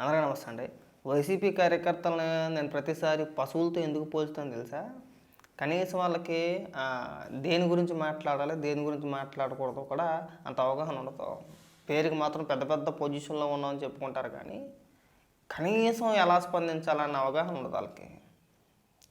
అందరికీ నమస్తే అండి. వైసీపీ కార్యకర్తలను నేను ప్రతిసారి పశువులతో ఎందుకు పోల్చుతాను తెలుసా? కనీసం వాళ్ళకి దేని గురించి మాట్లాడాలి దేని గురించి మాట్లాడకూడదు కూడా అంత అవగాహన ఉండదు. పేరుకి మాత్రం పెద్ద పెద్ద పొజిషన్లో ఉన్నామని చెప్పుకుంటారు కానీ కనీసం ఎలా స్పందించాలన్న అవగాహన ఉండదు వాళ్ళకి.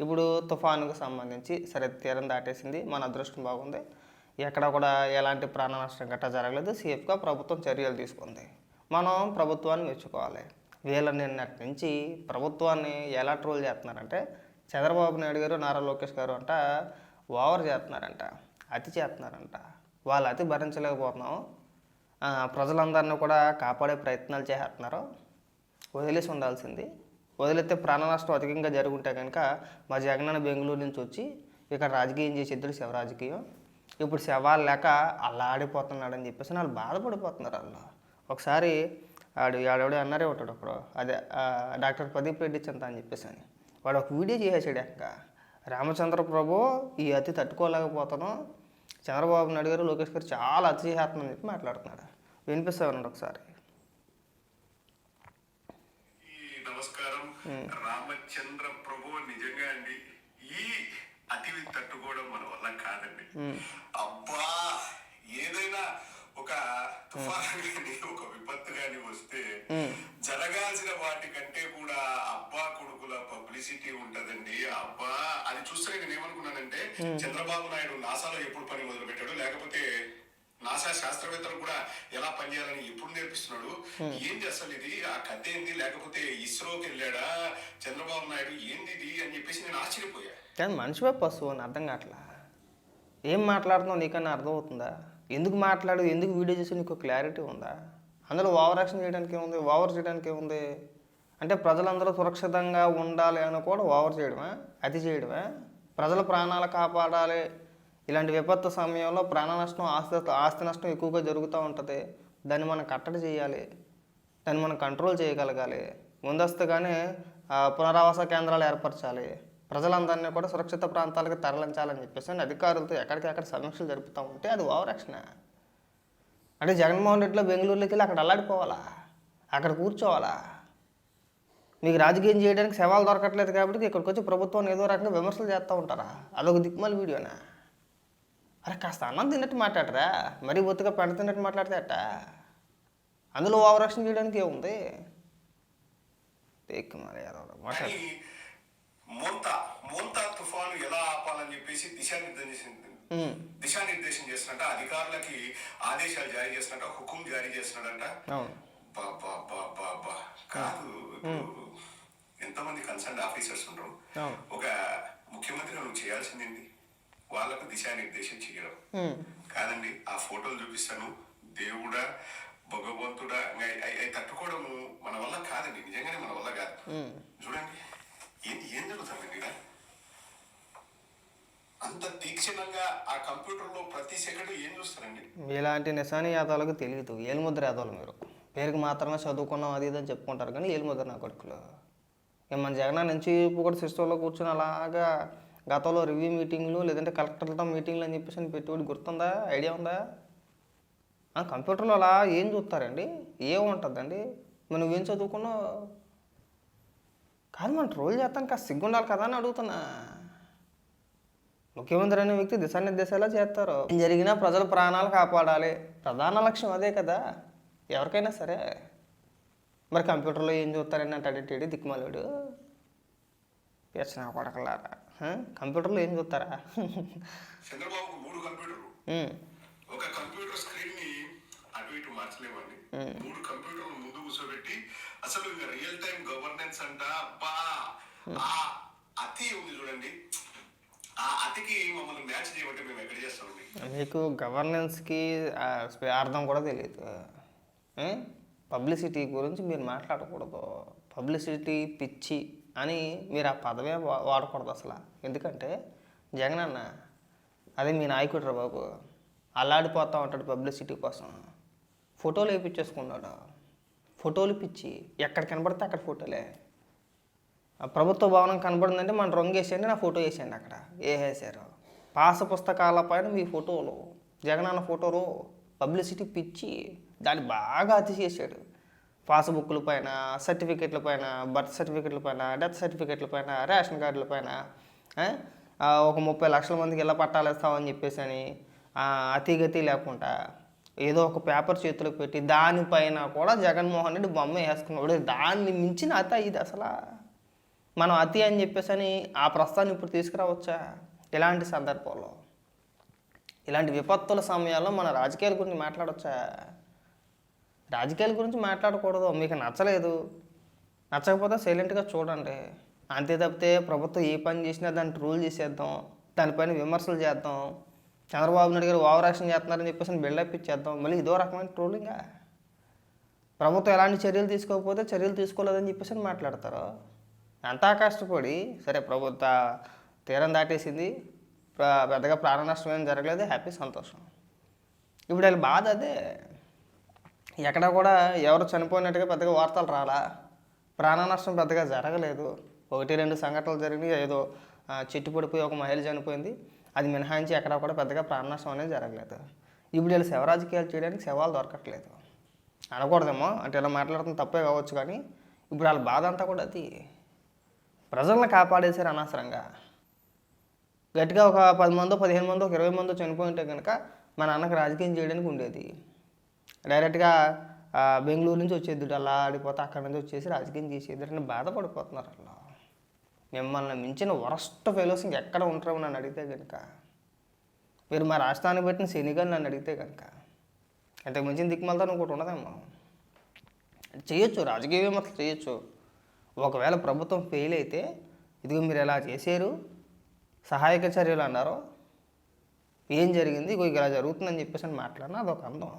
ఇప్పుడు తుఫానుకు సంబంధించి సరే తీరం దాటేసింది మన అదృష్టం బాగుంది. ఎక్కడ కూడా ఎలాంటి ప్రాణ నష్టం గట్టా జరగలేదు. సేఫ్గా ప్రభుత్వం చర్యలు తీసుకుంది. మనం ప్రభుత్వాన్ని మెచ్చుకోవాలి. వీళ్ళ నిన్నటి నుంచి ప్రభుత్వాన్ని ఎలా ట్రోల్ చేస్తున్నారంటే చంద్రబాబు నాయుడు గారు నారా లోకేష్ గారు అంట ఓవర్ చేస్తున్నారంట అతి చేస్తున్నారంట. వాళ్ళు అతి భరించలేకపోతున్నాం. ప్రజలందరినీ కూడా కాపాడే ప్రయత్నాలు చేస్తున్నారు. వదిలేసి ఉండాల్సింది. వదిలితే ప్రాణ నష్టం అధికంగా జరుగుంటే కనుక మా జగనన్న బెంగళూరు నుంచి వచ్చి ఇక్కడ రాజకీయం చేసి ఇద్దరు రాజకీయం. ఇప్పుడు శవాలు లేక అల్లాడిపోతున్నాడని చెప్పేసి వాళ్ళు బాధపడిపోతున్నారు వాళ్ళు ఒకసారి ఆడు ఆడెవడో అన్నారే ఉంటాడు ఒకడు అదే డాక్టర్ ప్రదీప్ రెడ్డి చింత అని చెప్పేసి అని. వాడు ఒక వీడియో చేసేసాడు ఇంకా రామచంద్ర ప్రభు ఈ అతి తట్టుకోలేకపోతాను చంద్రబాబు నాయుడు గారు లోకేష్ గారు చాలా అతి చేస్తున్నారని చెప్పి మాట్లాడుతున్నాడు. వినిపిస్తా ఉన్నాడు ఒకసారి? నమస్కారం. రామచంద్ర ప్రభు నిజంగా అండి. ఈ అతివి తట్టుకోవడం మన వల్ల కాదండి. అబ్బా! ఏదైనా ఒక తుఫాను ఎప్పుడు పని మొదలు పెట్టాడు లేకపోతే నాసా శాస్త్రవేత్తలు కూడా ఎలా పనిచేయాలని ఎప్పుడు నేర్పిస్తున్నాడు? ఏంది అసలు ఇది? ఆ కథ ఏంది? లేకపోతే ఇస్రోకి వెళ్ళాడా? చంద్రబాబు నాయుడు ఏంది ఇది? అని చెప్పేసి నేను ఆశ్చర్యపోయా. కానీ మనిషివే పశువు అని అర్థం కావట్లా? ఏం మాట్లాడుతున్నావు నీకన్నా అర్థమవుతుందా? ఎందుకు మాట్లాడు? ఎందుకు వీడియో చేసి నీకు క్లారిటీ ఉందా? అందులో ఓవర్ యాక్షన్ చేయడానికి ఏముంది? ఓవర్ చేయడానికి ఏముంది? అంటే ప్రజలందరూ సురక్షితంగా ఉండాలి అని కూడా ఓవర్ చేయడమా? అతి చేయడమా? ప్రజల ప్రాణాలు కాపాడాలి ఇలాంటి విపత్తు సమయంలో ప్రాణ నష్టం ఆస్తి ఆస్తి నష్టం ఎక్కువగా జరుగుతూ ఉంటుంది. దాన్ని మనం కట్టడి చేయాలి. దాన్ని మనం కంట్రోల్ చేయగలగాలి. ముందస్తుగానే పునరావాస కేంద్రాలు ఏర్పరచాలి. ప్రజలందరినీ కూడా సురక్షిత ప్రాంతాలకు తరలించాలని చెప్పేసి అని అధికారులతో ఎక్కడికెక్కడ సమీక్షలు జరుపుతూ ఉంటే అది ఓవర్ యాక్షన్ అంటే జగన్మోహన్ రెడ్డిలో బెంగళూరులోకి వెళ్ళి అక్కడ అల్లాడిపోవాలా? అక్కడ కూర్చోవాలా? మీకు రాజకీయం చేయడానికి సేవలు దొరకట్లేదు కాబట్టి ఇక్కడికి వచ్చి ప్రభుత్వాన్ని ఏదో రకంగా విమర్శలు చేస్తూ ఉంటారా? అదొక దిక్కుమాల వీడియోనా? అరే కాస్త అన్నం తిన్నట్టు మాట్లాడరా? మరీ బొత్తుగా పెంట తిన్నట్టు మాట్లాడితే అట్టా అందులో ఓవర్ యాక్షన్ చేయడానికి ఏముంది? మరి మాట్లాడు. మోంతా మోంతా తుఫాను ఎలా ఆపాలని చెప్పేసి దిశానిర్దేశం ఉమ్, దిశానిర్దేశం చేస్తున్నట్ట అధికారులకి ఆదేశాలు జారీ చేస్తున్నట్ట హుకుం జారీ బా కాదు ఎంతమంది కన్సర్న్ ఆఫీసర్స్ ఉండరు. అవును. ఒక ముఖ్యమంత్రిగా నువ్వు చేయాల్సింది వాళ్ళకు దిశానిర్దేశం చేయడం. కాదండి ఆ ఫోటోలు చూపిస్తాను. దేవుడా భగవంతుడా అవి- తట్టుకోవడము మన వల్ల కాదండి నిజంగానే మన వల్ల కాదు. చూడండి ఏం ఏం జరుగుతుందండి? అంత తీక్షణంగా ఆ కంప్యూటర్లో ప్రతి సెకండ్ ఏం చూస్తారండి? ఇలాంటి నిశాని యాదవులకు తెలియదు. ఏలుముద్ర యాదవులు మీరు. పేరుకి మాత్రమే చదువుకున్నాం అది ఇది అని చెప్పుకుంటారు. కానీ ఏలుముద్ర నా కొడుకులు. మన జగన్ నుంచి కూడా సిస్టంలో కూర్చొని అలాగా గతంలో రివ్యూ మీటింగ్లు లేదంటే కలెక్టర్లతో మీటింగ్లు అని చెప్పేసి అని పెట్టుబడి గుర్తుందా? ఐడియా ఉందా? కంప్యూటర్లో అలా ఏం చూస్తారండి? ఏముంటుందండి? మరి నువ్వేం చదువుకున్నావు? కాదు మనం ట్రోల్ చేస్తాను కాస్త సిగ్గుండాలి కదా అని అడుగుతున్నా. ముఖ్యమంత్రి అనే వ్యక్తి దిశానిర్దేశాలా చేస్తారు. ఏం జరిగినా ప్రజల ప్రాణాలు కాపాడాలి. ప్రధాన లక్ష్యం అదే కదా. ఎవరికైనా సరే. మరి కంప్యూటర్లో ఏం చూస్తారని అంటే టీడీ దిక్కుమాలుడు. పేర్చిన కొడకలారా కంప్యూటర్లో ఏం చూస్తారా? చంద్రబాబుకు మూడు కంప్యూటర్లు. ఒక కంప్యూటర్ స్క్రీన్ని అటు ఇటు మార్చలేమండి. మూడు కంప్యూటర్లు ముందు కూర్చోబెట్టి అసలు ఇంకా రియల్ టైం గవర్నెన్స్ అంట. బా ఆ అతి ఉంది చూడండి. ఆ అతికి మమ్మల్ని మ్యాచ్ చేయమంటే మేము ఎక్కడ చేస్తామండి? మీకు గవర్నెన్స్కి అర్థం కూడా తెలియదు? పబ్లిసిటీ గురించి మీరు మాట్లాడకూడదు. పబ్లిసిటీ పిచ్చి. అని మీరు ఆ పదవే వా- వాడకూడదు అసలు. ఎందుకంటే జగన్ అన్న అదే మీ నాయకుడు రా బాబు అల్లాడిపోతూ ఉంటాడు పబ్లిసిటీ కోసం. ఫోటోలు వేయించేసుకున్నాడు ఫోటోలు పిచ్చి. ఎక్కడ కనబడితే అక్కడ ఫోటోలే. ఆ ప్రభుత్వ భవనం కనబడిందంటే మన రంగు వేసేయండి నా ఫోటో వేసేయండి అక్కడ. వేసేసారు పాస పుస్తకాల పైన మీ ఫోటోలు. జగనన్న ఫోటోలు పబ్లిసిటీ పిచ్చి. దాన్ని బాగా అతి చేశాడు పాస్బుక్ల పైన సర్టిఫికెట్ల పైన బర్త్ సర్టిఫికెట్ల పైన డెత్ సర్టిఫికెట్ల పైన రేషన్ కార్డుల పైన ఒక ముప్పై లక్షల మందికి ఇలా పట్టాలేస్తామని చెప్పేసి అని అతిగతి లేకుండా ఏదో ఒక పేపర్ చేతిలో పెట్టి దానిపైన కూడా జగన్మోహన్ రెడ్డి బొమ్మ వేసుకున్నాడు. దాన్ని మించిన అత ఇది అసలు. మనం అతి అని చెప్పేసి అని ఆ ప్రస్తాన్ని ఇప్పుడు తీసుకురావచ్చా? ఇలాంటి సందర్భంలో. ఇలాంటి విపత్తుల సమయాల్లో మన రాజకీయాల గురించి మాట్లాడవచ్చా రాజకీయాల గురించి మాట్లాడకూడదు మీకు నచ్చలేదు. నచ్చకపోతే సైలెంట్గా చూడండి. అంతే తప్పితే ప్రభుత్వం ఏ పని చేసినా దాన్ని ట్రోల్ చేసేద్దాం దానిపైన విమర్శలు చేద్దాం. చంద్రబాబు నాయుడు గారు ఓవరాక్షన్ చేస్తున్నారని చెప్పేసి బిల్డప్ ఇచ్చేద్దాం. మళ్ళీ ఇదో రకమైన ట్రోలింగా? ప్రభుత్వం ఎలాంటి చర్యలు తీసుకోకపోతే చర్యలు తీసుకోలేదని చెప్పేసి అని మాట్లాడతారు. అంతా కష్టపడి సరే ప్రభుత్వ తీరం దాటేసింది. పెద్దగా ప్రాణ నష్టం ఏం జరగలేదు. హ్యాపీ సంతోషం. ఇప్పుడు వాళ్ళ బాధ అదే. ఎక్కడ కూడా ఎవరు చనిపోయినట్టుగా పెద్దగా వార్తలు రాలా. ప్రాణ నష్టం పెద్దగా జరగలేదు. ఒకటి రెండు సంఘటనలు జరిగినాయి. ఏదో చెట్టు పడిపోయి ఒక మహిళ చనిపోయింది. అది మినహాయించి ఎక్కడ కూడా పెద్దగా ప్రాణ నష్టం అనేది జరగలేదు. ఇప్పుడు వీళ్ళు శవ రాజకీయాలు చేయడానికి శవాలు దొరకట్లేదు. అనకూడదేమో. అంటే ఇలా మాట్లాడటం తప్పే కావచ్చు కానీ ఇప్పుడు వాళ్ళ బాధ అంతా కూడా అది. ప్రజలను కాపాడేశారు అనవసరంగా. గట్టిగా ఒక పది మందో పదిహేను మందో ఒక ఇరవై మందో చనిపోయి ఉంటే కనుక మా నాన్నకు రాజకీయం చేయడానికి ఉండేది. డైరెక్ట్గా బెంగళూరు నుంచి వచ్చేది అలా ఆడిపోతే అక్కడ నుంచి వచ్చేసి రాజకీయం చేసేది అని బాధపడిపోతున్నారు అలా. మిమ్మల్ని మించిన వరస్ట్ ఫెలోస్ ఇంకెక్కడ ఉంటారో నన్ను అడిగితే కనుక మీరు మా రాజధాని పెట్టిన శనిగాని నన్ను అడిగితే కనుక ఇంతకు మించిన దిక్కుమలతో ఇంకోటి ఉండదేమో. చేయొచ్చు రాజకీయ విమర్శలు చేయొచ్చు. ఒకవేళ ప్రభుత్వం ఫెయిల్ అయితే ఇదిగో మీరు ఎలా చేశారు సహాయక చర్యలు అన్నారు ఏం జరిగింది ఇగో ఇలా జరుగుతుందని చెప్పేసి అని మాట్లాడినా అదొక అందం.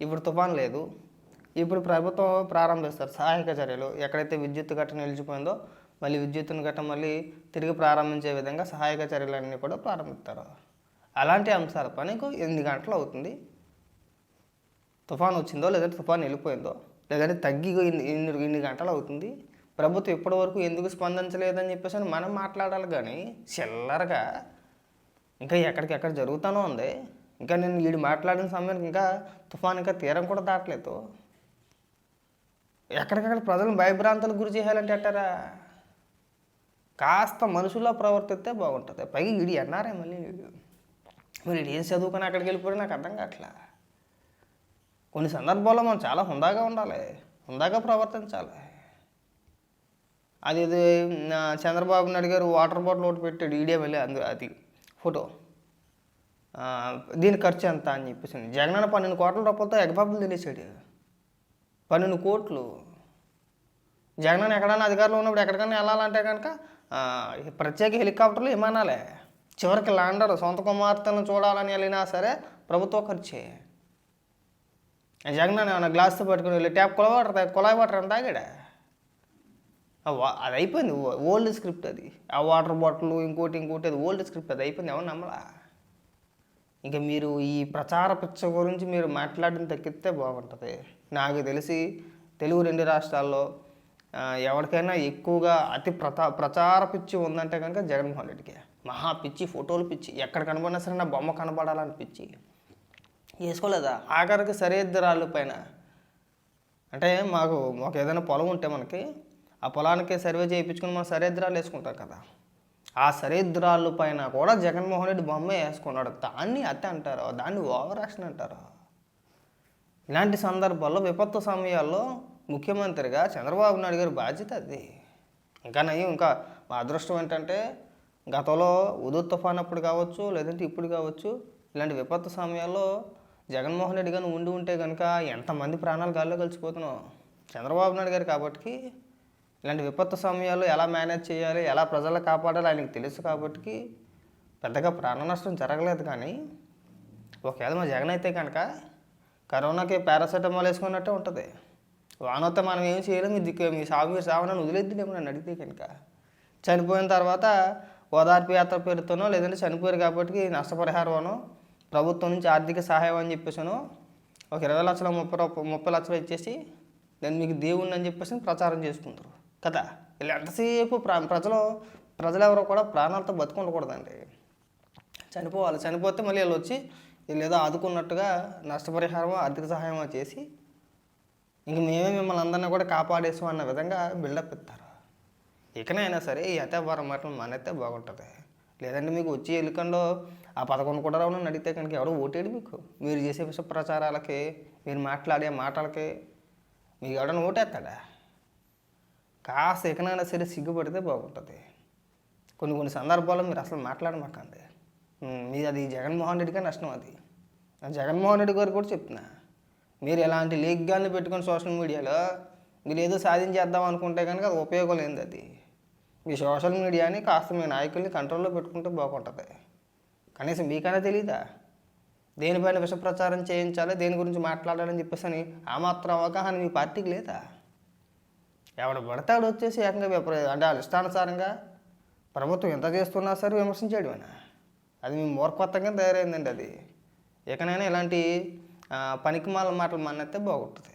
ఇప్పుడు తుఫాన్ లేదు. ఇప్పుడు ప్రభుత్వం ప్రారంభిస్తారు. సహాయక చర్యలు. ఎక్కడైతే విద్యుత్ గట్ట నిలిచిపోయిందో మళ్ళీ విద్యుత్తును గట్ట మళ్ళీ తిరిగి ప్రారంభించే విధంగా సహాయక చర్యలన్నీ కూడా ప్రారంభిస్తారు. అలాంటి అంశాల పనికి ఎనిమిది గంటలు అవుతుంది. తుఫాన్ వచ్చిందో లేదంటే తుఫాన్ వెళ్ళిపోయిందో లేదంటే తగ్గి ఇన్ని ఇన్ని గంటలు అవుతుంది. ప్రభుత్వం ఇప్పటి వరకు ఎందుకు స్పందించలేదని చెప్పేసి అని మనం మాట్లాడాలి కానీ చిల్లరగా ఇంకా ఎక్కడికెక్కడ జరుగుతూనే ఉంది. ఇంకా నేను వీడు మాట్లాడిన సమయానికి ఇంకా తుఫాన్ ఇంకా తీరం కూడా దాటలేదు. ఎక్కడికక్కడ ప్రజలను భయభ్రాంతులకు గురి చేయాలంటే అంటారా కాస్త మనుషుల్లో ప్రవర్తిస్తే బాగుంటుంది. పైగా వీడి అన్నారే మళ్ళీ మరి ఏం చదువుకొని అక్కడికి వెళ్ళిపోయి నాకు అర్థం కావట్లా. కొన్ని సందర్భాల్లో మనం చాలా హుందాగా ఉండాలి. హుందాగా ప్రవర్తించాలి. అది ఇది చంద్రబాబు నాయుడు గారు వాటర్ బాటిల్ ఒకటి పెట్టాడు ఈడియా వెళ్ళి అందు అది ఫోటో. దీని ఖర్చు ఎంత అని చెప్పేసి జగనన్న పన్నెండు కోట్ల రూపాయలతో ఎగబాబులు తినేసాడు. పన్నెండు కోట్లు. జగనన్న ఎక్కడైనా అధికారంలో ఉన్నప్పుడు ఎక్కడికైనా వెళ్ళాలంటే కనుక ఈ ప్రత్యేక హెలికాప్టర్లు విమానాలే. చివరికి ల్యాండర్ సొంత కుమార్తెను చూడాలని వెళ్ళినా సరే ప్రభుత్వ ఖర్చే. జగనన్న ఏమైనా గ్లాస్తో పట్టుకుని వెళ్ళి ట్యాప్ కుల వాటర్ కుళాయి వాటర్ అని తాగాడా? అది అయిపోయింది. ఓల్డ్ స్క్రిప్ట్ అది. ఆ వాటర్ బాటిల్ ఇంకోటి ఇంకోటి అది ఓల్డ్ స్క్రిప్ట్ అది అయిపోయింది. ఎవరు నమ్మలా? ఇంకా మీరు ఈ ప్రచార పిచ్చ గురించి మీరు మాట్లాడిన తగ్గితే బాగుంటుంది. నాకు తెలిసి తెలుగు రెండు రాష్ట్రాల్లో ఎవరికైనా ఎక్కువగా అతి ప్రతా ప్రచార పిచ్చి ఉందంటే కనుక జగన్మోహన్ రెడ్డికి. మహా పిచ్చి ఫోటోలు పిచ్చి. ఎక్కడ కనబడినా సరే నా బొమ్మ కనబడాలని పిచ్చి. వేసుకోలేదా? ఆఖరికి సరిహద్దు పైన. అంటే మాకు మాకు ఏదైనా పొలం ఉంటే మనకి ఆ పొలానికి సర్వే చేయించుకుని మనం సరిహద్దురాలు వేసుకుంటాం కదా. ఆ సరిద్రాలు పైన కూడా జగన్మోహన్ రెడ్డి బొమ్మ వేసుకున్నాడు. దాన్ని అత్తే అంటారు? దాన్ని ఓవర్ యాక్షన్ అంటారు? ఇలాంటి సందర్భాల్లో విపత్తు సమయాల్లో ముఖ్యమంత్రిగా చంద్రబాబు నాయుడు గారి బాధ్యత అది. ఇంకా నయ్యం ఇంకా మా అదృష్టం ఏంటంటే గతంలో ఉదు తుఫాన్ అప్పుడు కావచ్చు లేదంటే ఇప్పుడు కావచ్చు ఇలాంటి విపత్తు సమయాల్లో జగన్మోహన్ రెడ్డి గారిని ఉండి ఉంటే కనుక ఎంతమంది ప్రాణాలు గాల్లో కలిసిపోతున్నాం. చంద్రబాబు నాయుడు గారు కాబట్టి ఇలాంటి విపత్తు సమయాలు ఎలా మేనేజ్ చేయాలి ఎలా ప్రజలు కాపాడాలి ఆయనకి తెలుసు కాబట్టి పెద్దగా ప్రాణ నష్టం జరగలేదు కానీ ఒకవేళ మా జగన్ అయితే కనుక కరోనాకి పారాసెటమాల్ వేసుకున్నట్టే ఉంటుంది. వానొస్తే మనం ఏం చేయలేము మీ దిక్కు మీ సాగు మీరు సాగునని వదిలేద్దు నన్ను అడిగితే కనుక. చనిపోయిన తర్వాత ఓదార్పు యాత్ర పేరుతోనో లేదంటే చనిపోయారు కాబట్టి నష్టపరిహారమనో ప్రభుత్వం నుంచి ఆర్థిక సహాయం అని చెప్పేసాను ఒక ఇరవై లక్షల ముప్పై ముప్పై లక్షలు ఇచ్చేసి నేను మీకు దేవుణ్ణి అని చెప్పేసి ప్రచారం చేసుకుంటారు. కదా? ఇలా ఎంతసేపు ప్ర ప్రజలు ప్రజలెవరో కూడా ప్రాణాలతో బతుకుండకూడదండి చనిపోవాలి. చనిపోతే మళ్ళీ వీళ్ళు వచ్చి వీళ్ళు ఏదో ఆదుకున్నట్టుగా నష్టపరిహారమో ఆర్థిక సహాయమో చేసి ఇంక మేమే మిమ్మల్ని అందరినీ కూడా కాపాడేసాం అన్న విధంగా బిల్డప్ ఇస్తారు. ఇకనైనా సరే ఈ అత్యాభారం మాటలు మానేస్తే బాగుంటుంది. లేదంటే మీకు వచ్చి ఎలుకంలో ఆ పదకొండు కూడా రావడం అడిగితే కనుక ఎవడో ఓటేడు మీకు? మీరు చేసే విష ప్రచారాలకి మీరు మాట్లాడే మాటలకి మీకు ఎవడన్నా ఓటేస్తాడా? కాస్త ఎకనైనా సరే సిగ్గుపడితే బాగుంటుంది. కొన్ని కొన్ని సందర్భాల్లో మీరు అసలు మాట్లాడమాకండి. మీది అది జగన్మోహన్ రెడ్డికి నష్టం అది. జగన్మోహన్ రెడ్డి గారు కూడా చెప్తున్నా. మీరు ఎలాంటి లీగ్గాల్ని పెట్టుకొని సోషల్ మీడియాలో మీరు ఏదో సాధించేద్దాం అనుకుంటే కనుక అది ఉపయోగం లేనిది అది. మీ సోషల్ మీడియాని కాస్త మీ నాయకుల్ని కంట్రోల్లో పెట్టుకుంటే బాగుంటుంది. కనీసం మీకైనా తెలియదా దేనిపైన విషప్రచారం చేయించాలో చేయించాలి దేని గురించి మాట్లాడాలని చెప్పేసి అని ఆ మాత్రం అవగాహన మీ పార్టీకి లేదా? ఎవడు పడతాడు వచ్చేసి ఏకంగా విపరీ అంటే వాళ్ళ ఇష్టానుసారంగా ప్రభుత్వం ఎంత చేస్తున్నా సరే విమర్శించేయడమేనా అది మీ మూర్ఖత్వంగా తయారైందండి అది. ఇకనైనా ఇలాంటి పనికిమాల మాటలు మన్నైతే బాగుంటుంది.